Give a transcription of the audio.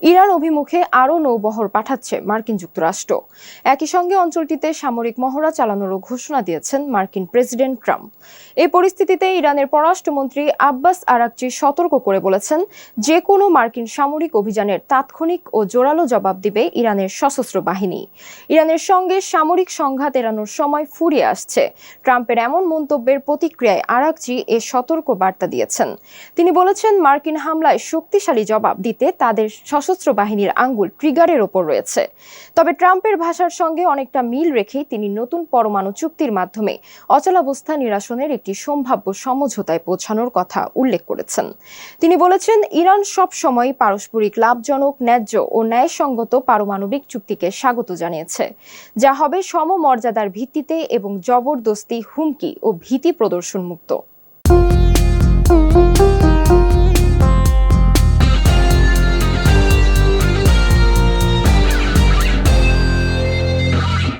Iran অভিমুখে আরও নৌবহর পাঠাচ্ছে মার্কিন যুক্তরাষ্ট্র। একই সঙ্গে অঞ্চলটিতে সামরিক মহড়া চালানোরও ঘোষণা দিয়েছেন মার্কিন প্রেসিডেন্ট ট্রাম্প। এই পরিস্থিতিতে ইরানের পররাষ্ট্রমন্ত্রী আব্বাস আরাকচি সতর্ক করে বলেছেন যে কোনো মার্কিন সামরিক অভিযানের তাৎক্ষণিক ও জোরালো জবাব দিবে ইরানের সশস্ত্র বাহিনী। ইরানের সঙ্গে সামরিক সংঘাত এড়ানোর সময় ফুরিয়ে আসছে। ট্রাম্পের এমন মন্তব্যের প্রতিক্রিয়ায় আরাকচি এ সতর্ক বার্তা দিয়েছেন। তিনি বলেছেন, মার্কিন হামলায় শক্তিশালী জবাব দিতে তাদের সশস্ত্র বাহিনীর আঙ্গুল ট্রিগারের ওপর রয়েছে। তবে ট্রাম্পের ভাষার সঙ্গে অনেকটা মিল রেখেই তিনি নতুন পরমাণু চুক্তির মাধ্যমে অচলাবস্থা নিরাসনের একটি সম্ভাব্য সমঝোতায় পৌঁছানোর কথা উল্লেখ করেছেন। তিনি বলেছেন, ইরান সব সময় পারস্পরিক লাভজনক, ন্যায্য ও ন্যায়সঙ্গত পারমাণবিক চুক্তিকে স্বাগত জানিয়েছে। যা হবে সমমর্যাদার ভিত্তিতে এবং জবরদস্তি, হুমকি ও ভীতি প্রদর্শন মুক্ত